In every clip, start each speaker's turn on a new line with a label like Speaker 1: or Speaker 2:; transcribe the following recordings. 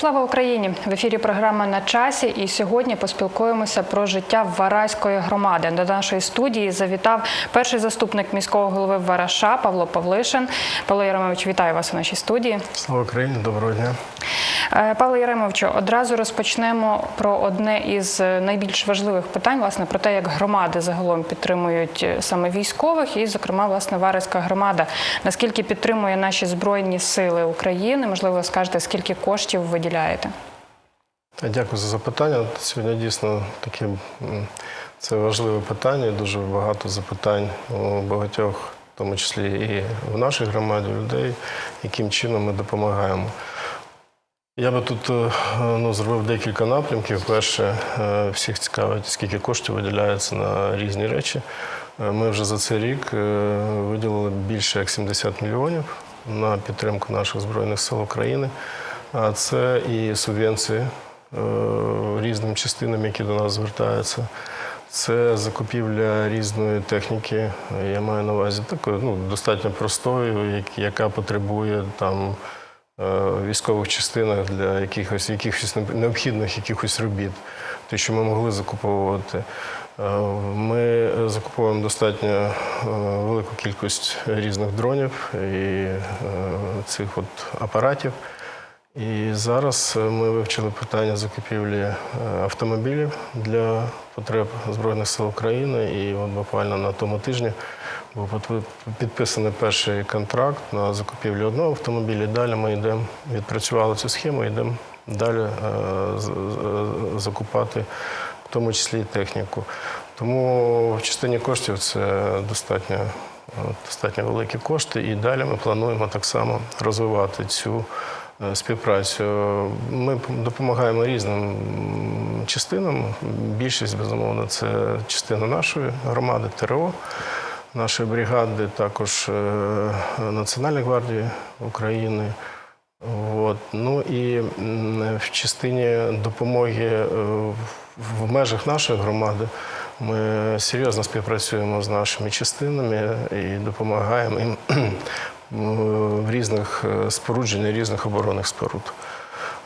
Speaker 1: Слава Україні! В ефірі програма на часі. І сьогодні поспілкуємося про життя Вараської громади. До нашої студії завітав перший заступник міського голови Вараша Павло Павлишин. Павло Яремович, вітаю вас у нашій студії.
Speaker 2: Слава Україні, доброго дня.
Speaker 1: Е, Павло Яремовичу, одразу розпочнемо про одне із найбільш важливих питань, власне, про те, як громади загалом підтримують е, саме військових, і, зокрема, власне, Вараська громада. Наскільки підтримує наші збройні сили України? Можливо, скажете, скільки коштів виділяєте?
Speaker 2: Та Дякую за запитання. Сьогодні дійсно таке це важливе питання. Дуже багато запитань у багатьох, в тому числі і в нашій громаді, людей, яким чином ми допомагаємо. Я би тут е, ну, зробив декілька напрямків. Перше, е, всіх цікавить, скільки коштів виділяється на різні речі. Е, Ми вже за цей рік виділили більше як 70 мільйонів на підтримку наших Збройних сил України. Це і субвенції е, різним частинам, які до нас звертаються. Це закупівля різної техніки. Я маю на увазі такої ну, достатньо простої, яка потребує там е, військових частинах для якихось, якихось необхідних якихось робіт, те, що ми могли закуповувати. Е, Ми закуповуємо достатньо велику кількість різних дронів і цих от апаратів. І зараз е, ми вивчили питання закупівлі е, автомобілів для потреб Збройних сил України. І от буквально на тому тижні був підписаний перший контракт на закупівлю одного автомобіля. Далі ми йдемо, відпрацювали цю схему, йдемо далі е, закупати, в тому числі і техніку. Тому в частині коштів це достатньо, достатньо великі кошти. І далі ми плануємо так само розвивати цю співпрацю. Ми допомагаємо різним частинам. Більшість, безумовно, це частина нашої громади ТРО, нашої бригади, також е, Національної гвардії України. От. Ну і в частині допомоги е, в- межах нашої громади ми серйозно співпрацюємо з нашими частинами і допомагаємо їм різних е, спорудженнях різних оборонних споруд.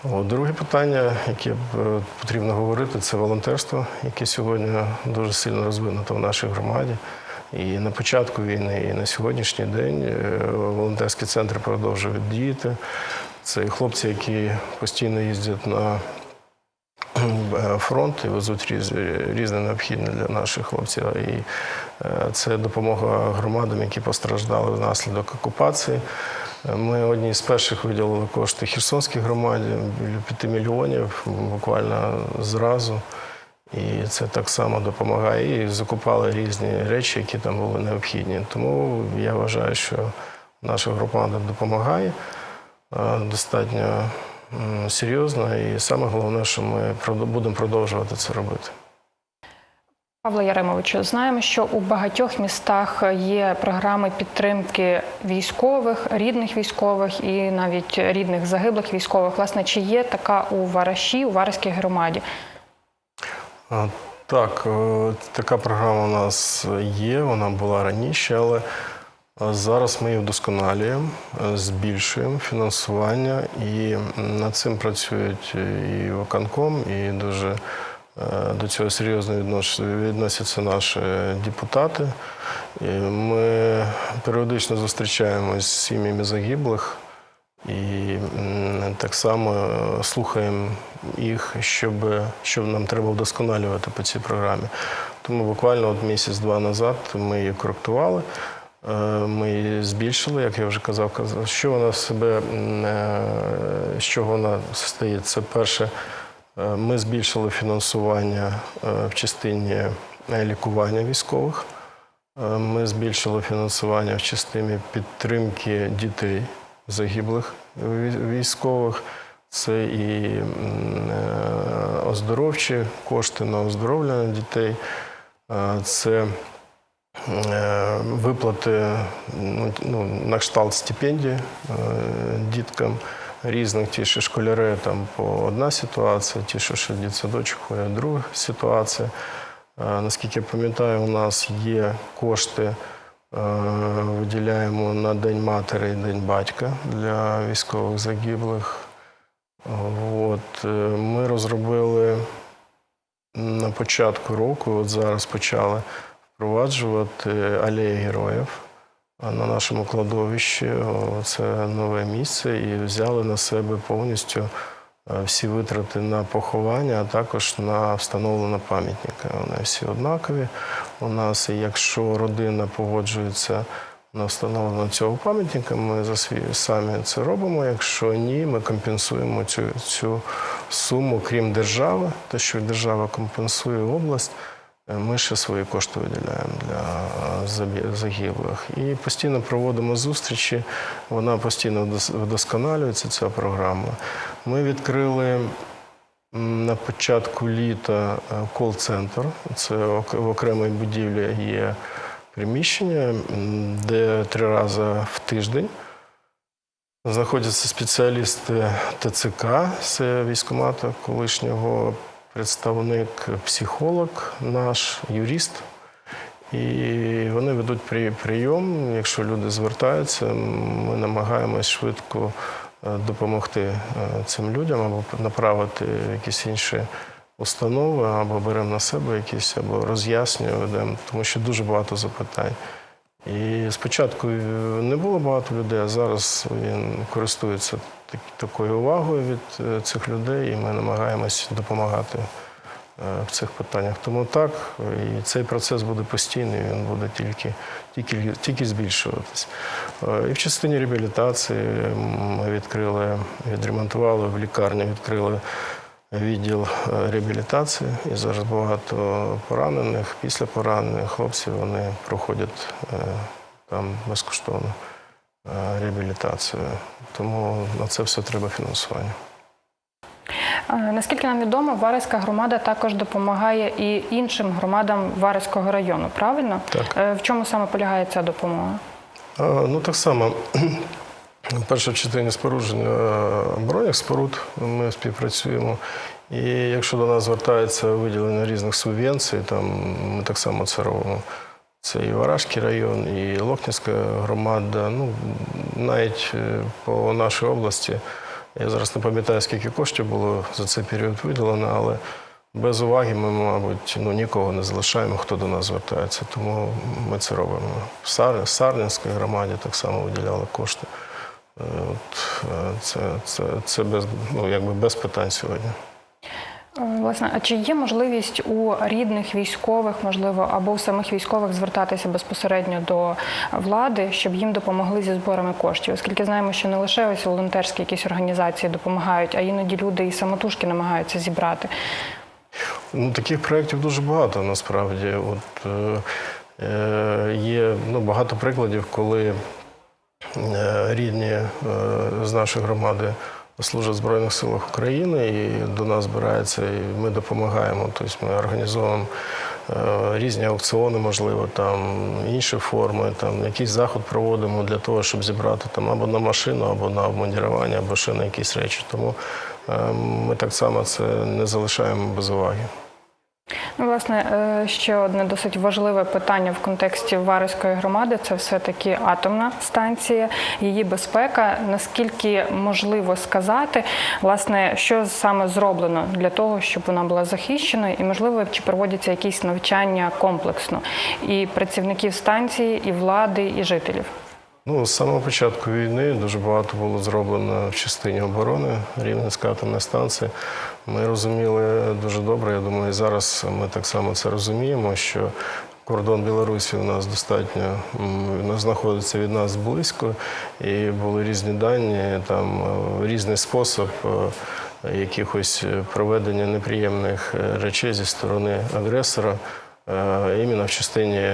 Speaker 2: Друге питання, яке е, потрібно говорити, це волонтерство, яке сьогодні дуже сильно розвинуто в нашій громаді. І на початку війни, і на сьогоднішній день е, волонтерські центри продовжують діяти. Це хлопці, які постійно їздять на фронт і везуть різ, різне необхідне для наших хлопців. І е, це допомога громадам, які постраждали внаслідок окупації. Е, Ми одні з перших виділили кошти Херсонській громаді біля 5 мільйонів буквально зразу. І це так само допомагає. І закупали різні речі, які там були необхідні. Тому я вважаю, що наша громада допомагає е, достатньо серйозно. І саме головне, що ми будемо продовжувати це робити.
Speaker 1: Павло Яремовичу, знаємо, що у багатьох містах є програми підтримки військових, рідних військових і навіть рідних загиблих військових. Власне, чи є така у Вараші, у Вараській громаді?
Speaker 2: Так, е, така програма у нас є, вона була раніше, але зараз ми її вдосконалюємо, е, збільшуємо фінансування, і над цим працюють і виконком, і дуже е, до цього серйозно відносяться наші депутати. І Ми періодично зустрічаємось з сім'ями загиблих. І так само е, слухаємо їх, щоб, що нам треба вдосконалювати по цій програмі. Тому буквально от місяць-два назад ми її коректували, е, ми її збільшили, як я вже казав, що вона в себе, е, з чого вона состоїть. Це перше, е, ми збільшили фінансування е, в частині е, лікування військових. Е, Ми збільшили фінансування в частині підтримки дітей загиблих військових. Це і е, оздоровчі кошти на оздоровлення дітей, Е, це е, виплати ну, ну, на кшталт стипендії е, діткам різних, ті, що школяри, там по одна ситуація, ті, що ще дитсадочок ходять, друга ситуація. Е, Наскільки я пам'ятаю, у нас є кошти, е, виділяємо на День матері і День батька для військових загиблих. От, ми розробили на початку року, от зараз почали впроваджувати алеї героїв на нашому кладовищі. Це нове місце, і взяли на себе повністю е, всі витрати на поховання, а також на встановлення пам'ятника. Вони всі однакові. У нас, якщо родина погоджується на встановлення цього пам'ятника, ми за свій самі це робимо. Якщо ні, ми компенсуємо цю, цю суму, крім держави, те, що держава компенсує область. Е, Ми ще свої кошти виділяємо для е, загиблих. І постійно проводимо зустрічі. Вона постійно вдосконалюється, ця програма. Ми відкрили на початку літа е, кол-центр. Це в окремій будівлі є приміщення, де три рази в тиждень знаходяться спеціалісти ТЦК, це військкомата колишнього представник, психолог, наш юрист. І вони ведуть прийом. Якщо люди звертаються, ми намагаємось швидко е, допомогти е, цим людям або направити якісь інші установи, або беремо на себе якісь, або роз'яснюємо, тому що дуже багато запитань. І спочатку е, не було багато людей, а зараз він користується такою увагою від е, цих людей, і ми намагаємось допомагати е, в цих питаннях. Тому так, і цей процес буде постійний, він буде тільки, тільки, тільки збільшуватись. Е, І в частині реабілітації ми відкрили, відремонтували в лікарні, відкрили відділ реабілітації. І зараз багато поранених, після поранених хлопців вони проходять там безкоштовно реабілітацію. Тому на це все треба фінансування.
Speaker 1: Е, Наскільки нам відомо, Вареська громада також допомагає і іншим громадам Вареського району, правильно?
Speaker 2: Так.
Speaker 1: Е, В чому саме полягає ця допомога?
Speaker 2: Ну так само. Перше частині спорудження е, оборонних споруд ми співпрацюємо. І якщо до нас звертається виділення різних субвенцій, там ми так само це робимо. Це і Варажський район, і Локнівська громада. Ну, навіть е, по нашій області, я зараз не пам'ятаю, скільки коштів було за цей період виділено, але без уваги ми, мабуть, ну, нікого не залишаємо, хто до нас звертається. Тому ми це робимо. В Сар... Громаді так само виділяли кошти. Е, От, е, це, це, це без, ну, якби без питань сьогодні.
Speaker 1: Е, Власне, а чи є можливість у рідних військових, можливо, або у самих військових звертатися безпосередньо до влади, щоб їм допомогли зі зборами коштів? Оскільки знаємо, що не лише ось волонтерські якісь організації допомагають, а іноді люди і самотужки намагаються зібрати.
Speaker 2: Ну, таких проєктів дуже багато насправді. От, е, е, є ну, багато прикладів, коли е, рідні е, з нашої громади служать в Збройних силах України і до нас збираються, і ми допомагаємо. Тобто ми організовуємо е, різні аукціони, можливо, там інші форми, там якийсь заход проводимо для того, щоб зібрати там або на машину, або на обмундірування, або ще на якісь речі. Тому е, ми так само це не залишаємо без уваги.
Speaker 1: Ну, власне, е, ще одне досить важливе питання в контексті Вареської громади це все-таки атомна станція, її безпека. Наскільки можливо сказати, власне, що саме зроблено для того, щоб вона була захищеною, і можливо, чи проводяться якісь навчання комплексно і працівників станції, і влади, і жителів.
Speaker 2: Ну, з самого початку війни дуже багато було зроблено в частині оборони Рівненська атомна станція. Ми розуміли дуже добре, я думаю, і зараз ми так само це розуміємо, що кордон Білорусі у нас достатньо знаходиться від нас близько, і були різні дані, там е, різний спосіб е, якихось проведення неприємних е, речей зі сторони агресора, іменно в частині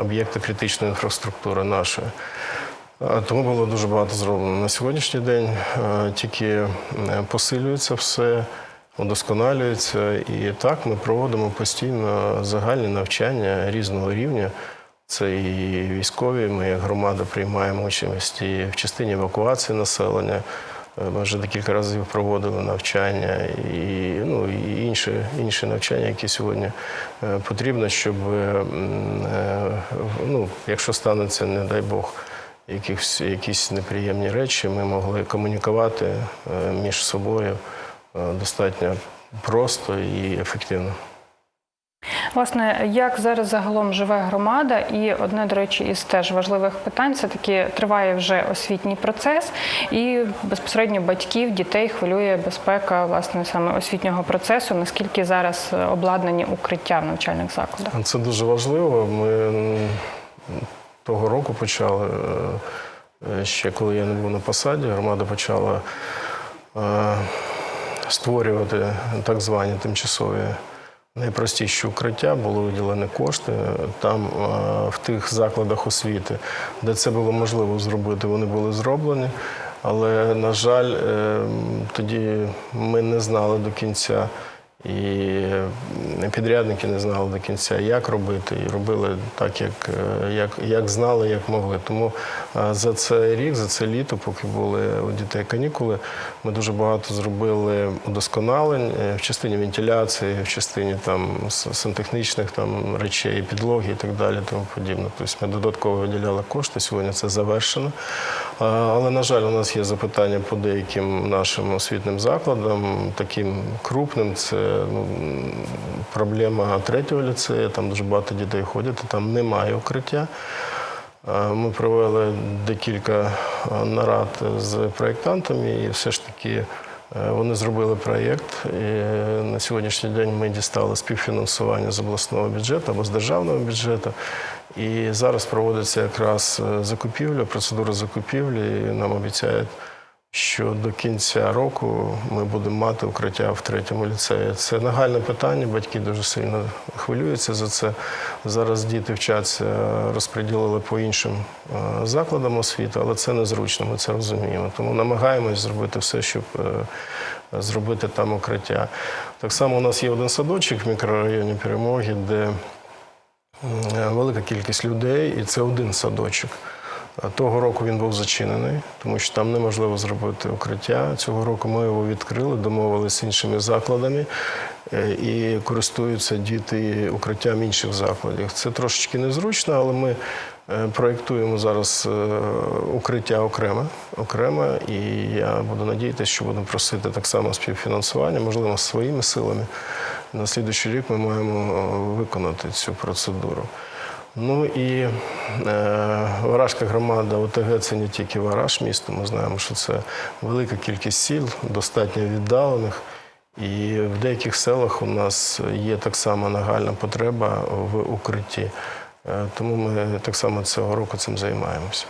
Speaker 2: об'єкта критичної інфраструктури нашої. Тому було дуже багато зроблено. На сьогоднішній день тільки посилюється все, удосконалюється. І так ми проводимо постійно загальні навчання різного рівня. Це і військові, ми як громада приймаємо участь і в частині евакуації населення. Е, Ми вже декілька разів проводили навчання і, ну, і інші, інші навчання, які сьогодні е, потрібно, щоб, е, ну, якщо станеться, не дай Бог, якихось, якісь неприємні речі, ми могли комунікувати між собою достатньо просто і ефективно.
Speaker 1: Власне, як зараз загалом живе громада, і одне, до речі, із теж важливих питань це таки триває вже освітній процес, і безпосередньо батьків, дітей хвилює безпека власне саме освітнього процесу. Наскільки зараз е, обладнані укриття в навчальних закладах?
Speaker 2: Це дуже важливо. Ми того року почали, е, ще коли я не був на посаді, громада почала е, створювати так звані тимчасові найпростіші укриття, були виділені кошти. Там е, в тих закладах освіти, де це було можливо зробити, вони були зроблені. Але, на жаль, е, тоді ми не знали до кінця. І підрядники не знали до кінця, як робити, і робили так, як, е, як, як знали, як могли. Тому е, за цей рік, за це літо, поки були у дітей канікули, ми дуже багато зробили удосконалень е, в частині вентиляції, в частині там сантехнічних там речей, підлоги і так далі, тому подібне. Тобто ми додатково виділяли кошти. Сьогодні це завершено. А, Але, на жаль, у нас є запитання по деяким нашим освітним закладам, таким крупним. Це ну, проблема третього ліцею. Там дуже багато дітей ходять, там немає укриття. Ми провели декілька нарад з проєктантами, і все ж таки е, вони зробили проєкт. На сьогоднішній день ми дістали співфінансування з обласного бюджету або з державного бюджету. І зараз проводиться якраз е, закупівля, процедура закупівлі. Нам обіцяють, що до кінця року ми будемо мати укриття в третьому ліцеї. Це нагальне питання. Батьки дуже сильно хвилюються за це. Зараз діти вчаться, розподілили по іншим е, закладам освіти, але це незручно. Ми це розуміємо. Тому намагаємось зробити все, щоб е, зробити там укриття. Так само у нас є один садочок в мікрорайоні Перемоги, де Е, велика кількість людей, і це один садочок. Того року він був зачинений, тому що там неможливо зробити укриття. Цього року ми його відкрили, домовилися з іншими закладами е, і користуються діти укриттям інших закладів. Це трошечки незручно, але ми е, проєктуємо зараз е, укриття окремо, окремо, і я буду надіятися, що будемо просити так само співфінансування, можливо, своїми силами. На слідуючий рік ми маємо виконати цю процедуру. Ну і е, Варажська громада ОТГ це не тільки Вараж місто. Ми знаємо, що це велика кількість сіл, достатньо віддалених. І в деяких селах у нас є так само нагальна потреба в укритті. Е, Тому ми так само цього року цим займаємося.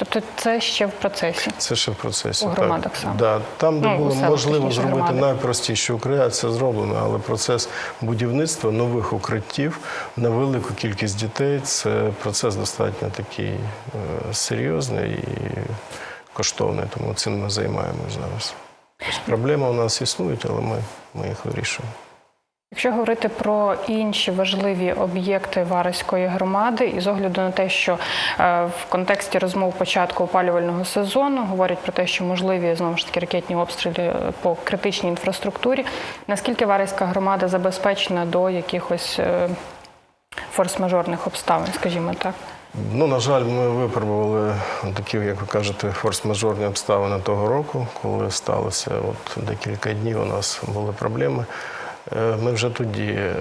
Speaker 1: Тобто це ще в процесі.
Speaker 2: Це ще в процесі.
Speaker 1: У громадах саме?
Speaker 2: Да. Там, де
Speaker 1: Ну,
Speaker 2: було можливо зробити
Speaker 1: громади.
Speaker 2: найпростіше укриття, це зроблено, але процес будівництва нових укриттів на велику кількість дітей це процес достатньо такий е, серйозний і коштовний, тому цим ми займаємось зараз. Проблеми у нас існують, але ми, ми їх вирішуємо.
Speaker 1: Якщо говорити про інші важливі об'єкти Вареської громади, і з огляду на те, що е, в контексті розмов початку опалювального сезону говорять про те, що можливі знову ж таки ракетні обстріли е, по критичній інфраструктурі, наскільки Вареська громада забезпечена до якихось е, форс-мажорних обставин, скажімо так?
Speaker 2: Ну, на жаль, ми випробували такі, як ви кажете, форс-мажорні обставини того року, коли сталося от декілька днів у нас були проблеми. Е, Ми вже тоді е,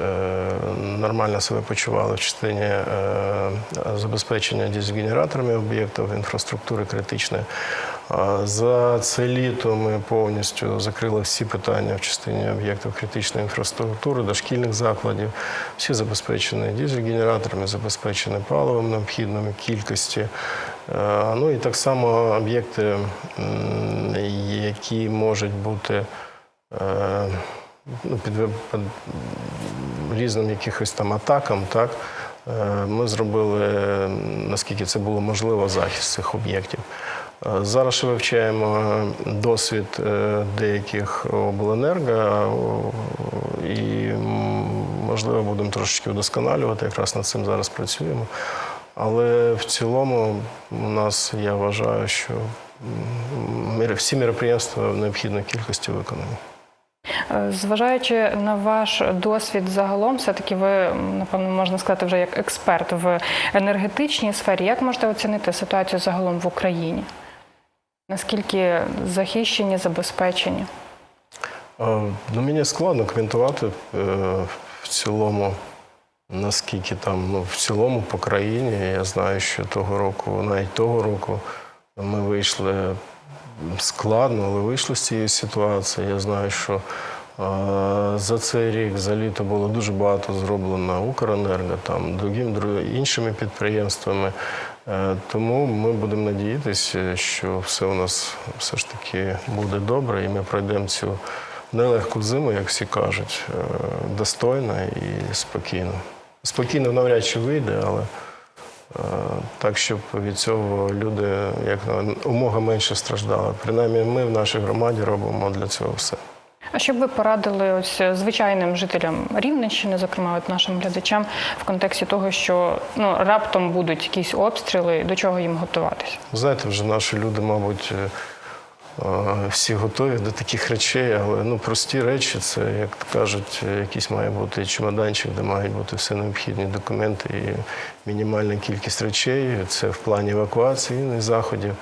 Speaker 2: нормально себе почували в частині е, забезпечення дизель-генераторами об'єктів інфраструктури критичної. За це літо ми повністю закрили всі питання в частині об'єктів критичної інфраструктури, дошкільних закладів. Всі забезпечені дизель-генераторами, забезпечені паливом необхідної кількості. Ну і так само об'єкти, які можуть бути ну, під, під різним якихось там атакам, так, е, ми зробили, наскільки це було можливо, захист цих об'єктів. Е, Зараз ще вивчаємо досвід е, деяких обленерго і, можливо, будемо трошечки вдосконалювати. Якраз над цим зараз працюємо. Але в цілому у нас я вважаю, що всі міроприємства в необхідній кількості виконані.
Speaker 1: Е, Зважаючи на ваш досвід загалом, все-таки ви, напевно, можна сказати, вже як експерт в енергетичній сфері, як можете оцінити ситуацію загалом в Україні? Наскільки захищені, забезпечені?
Speaker 2: Ну, мені складно коментувати е, в цілому, наскільки там, ну, в цілому по країні. Я знаю, що того року, навіть того року, ми вийшли складно, але вийшли з цієї ситуації. Я знаю, що е, за цей рік, за літо було дуже багато зроблено Укренерго, там, другим, іншими підприємствами. Е, Тому ми будемо надіятися, що все у нас все ж таки буде добре, і ми пройдемо цю нелегку зиму, як всі кажуть, е, достойно і спокійно. Спокійно навряд чи вийде, але е, так, щоб від цього люди як умога менше страждали. Принаймні, ми в нашій громаді робимо для цього все.
Speaker 1: А що б ви порадили ось звичайним жителям Рівненщини, зокрема от нашим глядачам, в контексті того, що ну раптом будуть якісь обстріли, до чого їм готуватися?
Speaker 2: Знаєте, вже наші люди, мабуть, е, е, всі готові до таких речей, але ну, прості речі це, як кажуть, якийсь має бути чемоданчик, де мають бути все необхідні документи і мінімальна кількість речей. Це в плані евакуації і заходів.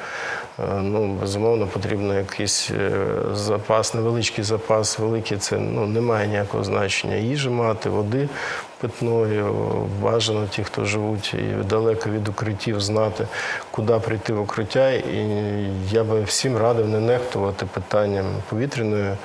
Speaker 2: Е, Ну, безумовно, потрібно якийсь е, запас, невеличкий запас, великий це ну, не має ніякого значення. Їжі мати, води питної, бажано ті, хто живуть і далеко від укриттів, знати, куди прийти в укриття. І я би всім радив не нехтувати питанням повітряної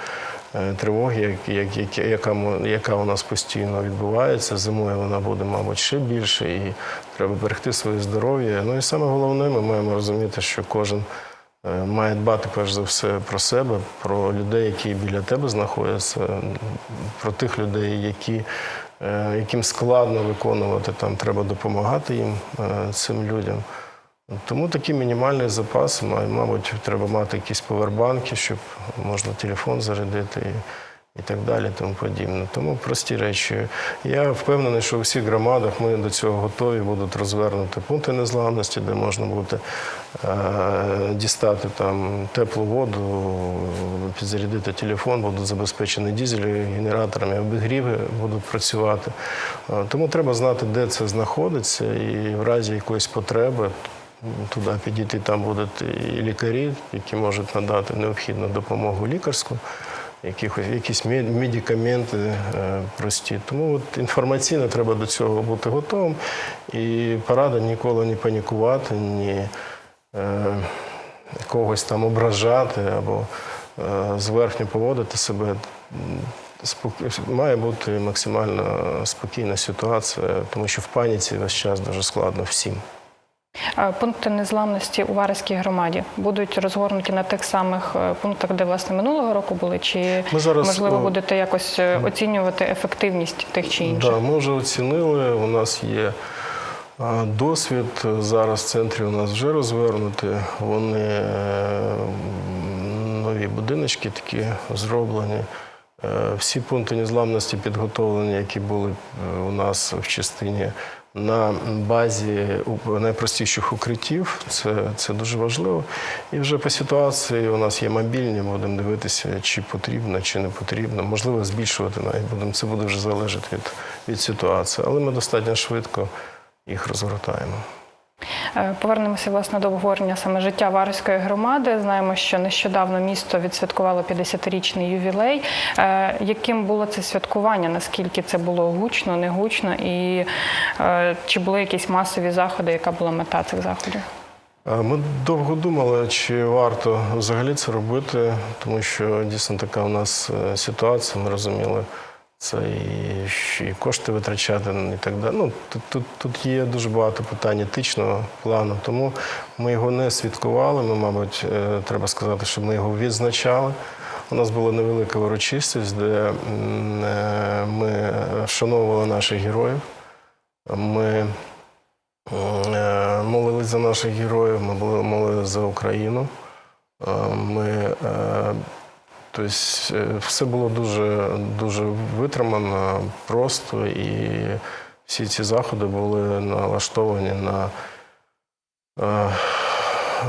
Speaker 2: е, тривоги, як- як- як- яка, яка у нас постійно відбувається. Зимою вона буде, мабуть, ще більше, і треба берегти своє здоров'я. Ну і саме головне, ми маємо розуміти, що кожен е, має дбати перш за все про себе, про людей, які біля тебе знаходяться, про тих людей, які, яким складно виконувати, там треба допомагати їм, е, цим людям. Тому такі мінімальні запас, мабуть, треба мати якісь повербанки, щоб можна телефон зарядити і, так далі, тому подібне. Тому прості речі. Я впевнений, що у всіх громадах ми до цього готові, будуть розвернути пункти незламності, де можна буде е, дістати там теплу воду, підзарядити телефон, будуть забезпечені дізелі, генераторами, обігріви будуть працювати. Е, Тому треба знати, де це знаходиться, і в разі якоїсь потреби туди підійти, там будуть і лікарі, які можуть надати необхідну допомогу лікарську, якихось, якісь медикаменти е, прості. Тому от інформаційно треба до цього бути готовим. І порада ніколи не панікувати, ні е, когось там ображати або е, зверхньо поводити себе. Має бути максимально спокійна ситуація, тому що в паніці весь час дуже складно всім.
Speaker 1: Е, Пункти незламності у Вареській громаді будуть розгорнуті на тих самих е, пунктах, де власне минулого року були, чи
Speaker 2: Ми зараз,
Speaker 1: можливо
Speaker 2: е,
Speaker 1: будете якось оцінювати ефективність тих чи інших?
Speaker 2: Да, ми вже оцінили. У нас є досвід. Зараз центрі у нас вже розвернуті. Вони нові будиночки такі зроблені. Всі пункти незламності підготовлені, які були у нас в частині на базі найпростіших укриттів. Це, це дуже важливо. І вже по ситуації у нас є мобільні, будемо дивитися, чи потрібно, чи не потрібно. Можливо, збільшувати навіть будемо. Це буде вже залежати від, від ситуації. Але ми достатньо швидко їх розгортаємо.
Speaker 1: Е, Повернемося власне до обговорення саме життя Варської громади. Знаємо, що нещодавно місто відсвяткувало 50-річний ювілей. Е, Яким було це святкування? Наскільки це було гучно, не гучно? І е, чи були якісь масові заходи? Яка була мета цих заходів?
Speaker 2: Ми довго думали, чи варто взагалі це робити, тому що дійсно така у нас ситуація. Ми розуміли, це і, і кошти витрачати і так далі. Ну, тут, тут, тут є дуже багато питань етичного плану, тому ми його не святкували. Ми, мабуть, е, треба сказати, що ми його відзначали. У нас була невелика урочистість, де е, ми вшановували наших героїв. Ми Е, молились за наших героїв, ми молились за Україну. Ми, тобто, е, все було дуже, дуже витримано, просто, і всі ці заходи були налаштовані на, е,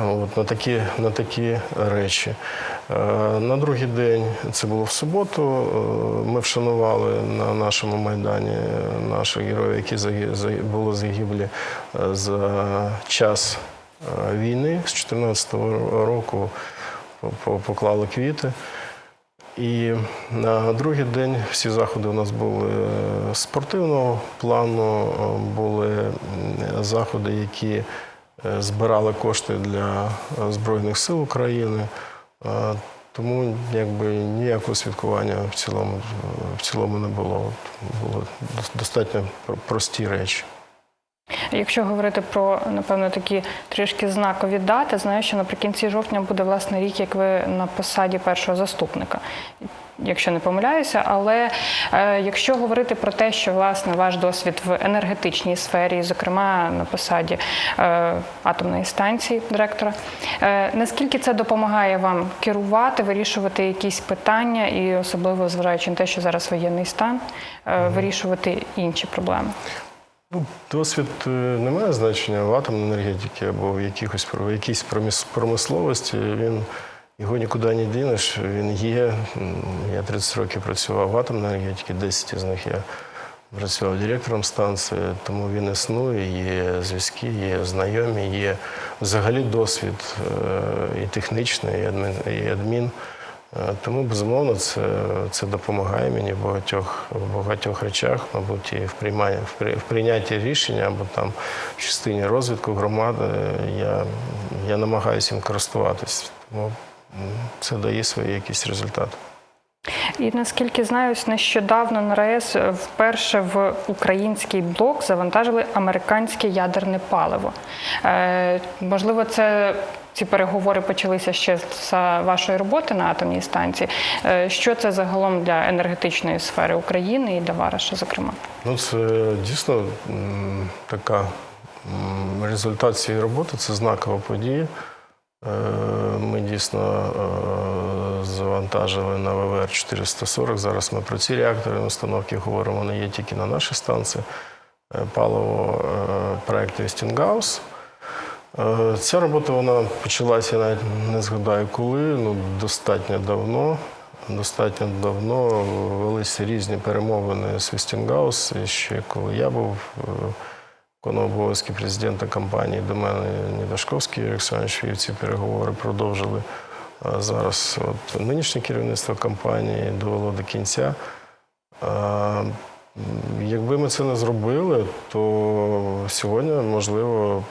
Speaker 2: от, на, такі, на такі речі. Е, На другий день, це було в суботу, ми вшанували на нашому майдані наших героїв, які були загиблі за час війни з 2014 року, по- по- поклали квіти. І на другий день всі заходи у нас були е, спортивного плану, е, були заходи, які е, збирали кошти для Збройних сил України. Тому якби ніякого святкування в цілому, в цілому не було. От Були достатньо про- прості речі.
Speaker 1: Якщо говорити про напевно такі трішки знакові дати, знаю, що наприкінці жовтня буде власне рік, як ви на посаді першого заступника. Якщо не помиляюся, але е, якщо говорити про те, що власне ваш досвід в енергетичній сфері, зокрема на посаді е, атомної станції директора, е, наскільки це допомагає вам керувати, вирішувати якісь питання, і особливо зважаючи на те, що зараз воєнний стан, е, вирішувати інші проблеми?
Speaker 2: Ну, досвід е, не має значення в атомній енергетиці або в якихось в якійсь промисловості. Він його нікуди не дінеш. Він є. Я 30 років працював в атомній енергетиці, 10 з них я працював директором станції, тому він існує, є зв'язки, є знайомі, є взагалі досвід е, і технічний, і адмін. Е, Тому, безумовно, це, це допомагає мені в багатьох, в багатьох речах, мабуть, і в прийманні, в, при, в прийнятті рішення або там в частині розвитку громади. Я, я намагаюся їм користуватись. Тому це дає свої якісь результати.
Speaker 1: І наскільки знаю, нещодавно на РАЕС вперше в український блок завантажили американське ядерне паливо. Е, можливо, це ці переговори почалися ще за вашої роботи на атомній станції. Е, що це загалом для енергетичної сфери України і для Вараша, зокрема?
Speaker 2: Ну, це дійсно така результат цієї роботи, це знакова подія. Е, Ми дійсно е, завантажили на ВВР 440. Зараз ми про ці реактори установки говоримо, вони є тільки на нашій станції. Паливо Westinghouse. Е, Ця робота вона почалася, я навіть не згадаю коли, ну достатньо давно. Достатньо давно велися різні перемовини з. І ще коли я був е, виконував обов'язки президента компанії, до мене Нідашковський Олександрович вів ці переговори, продовжили. А зараз от, нинішнє керівництво компанії довело до кінця. А, Якби ми це не зробили, то сьогодні, можливо,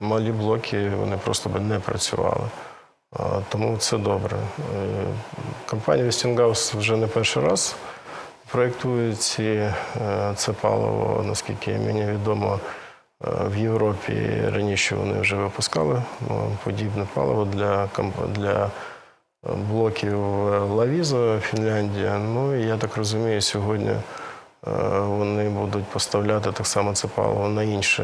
Speaker 2: малі блоки вони просто би не працювали. Тому це добре. Е, Компанія Westinghouse вже не перший раз проєктує ці, е, це паливо, наскільки мені відомо, е, в Європі раніше вони вже випускали подібне паливо для, для блоків Лавіза, Фінляндія. Ну і я так розумію, сьогодні вони будуть поставляти так само це паливо на інші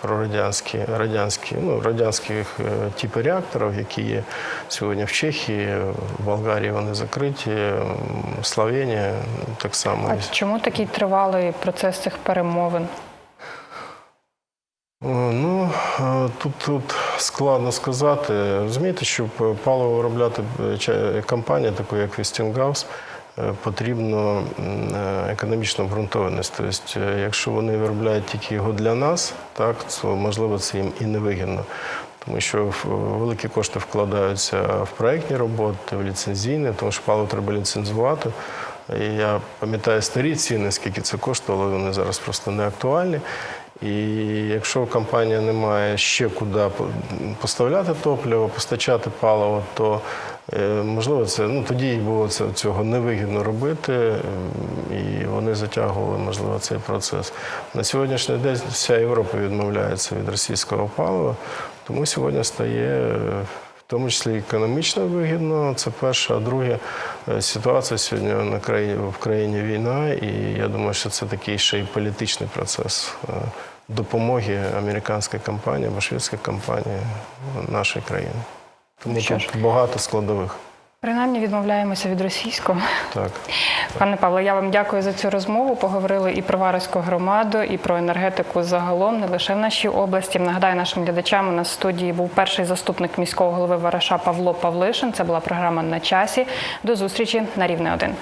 Speaker 2: прорадянські, радянські, ну, радянських е, типи реакторів, які є сьогодні в Чехії, в Болгарії вони закриті, м, Словенія так само.
Speaker 1: А чому такий тривалий процес цих перемовин?
Speaker 2: Ну, е, тут, тут складно сказати. Розумієте, щоб паливо виробляти е, компанія, таку як е, потрібно е, обґрунтованість. Тобто, е, якщо вони виробляють тільки його для нас, так, то можливо це їм і не вигідно. Тому що великі кошти вкладаються в проєктні роботи, в ліцензійні, тому що паливо треба ліцензувати. І я пам'ятаю старі ціни, скільки це коштувало, вони зараз просто не актуальні. І якщо компанія не має ще куди поставляти топливо, постачати паливо, то можливо це ну тоді було це цього невигідно робити, ем, і вони затягували можливо цей процес. На сьогоднішній день вся Європа відмовляється від російського палива, тому сьогодні стає. е, в тому числі економічно вигідно, це перше. А друге, е, ситуація сьогодні на країні в країні війна, і я думаю, що це такий ще й політичний процес е, допомоги американської компанії або шведської компанії нашій країні. Тому
Speaker 1: Що
Speaker 2: тут багато складових.
Speaker 1: Принаймні відмовляємося від російського.
Speaker 2: Так.
Speaker 1: Пане Павло, я вам дякую за цю розмову. Поговорили і про Вареську громаду, і про енергетику загалом, не лише в нашій області. Нагадаю нашим глядачам, у нас в студії був перший заступник міського голови Вараша Павло Павлишин. Це була програма на часі. До зустрічі на рівне 1.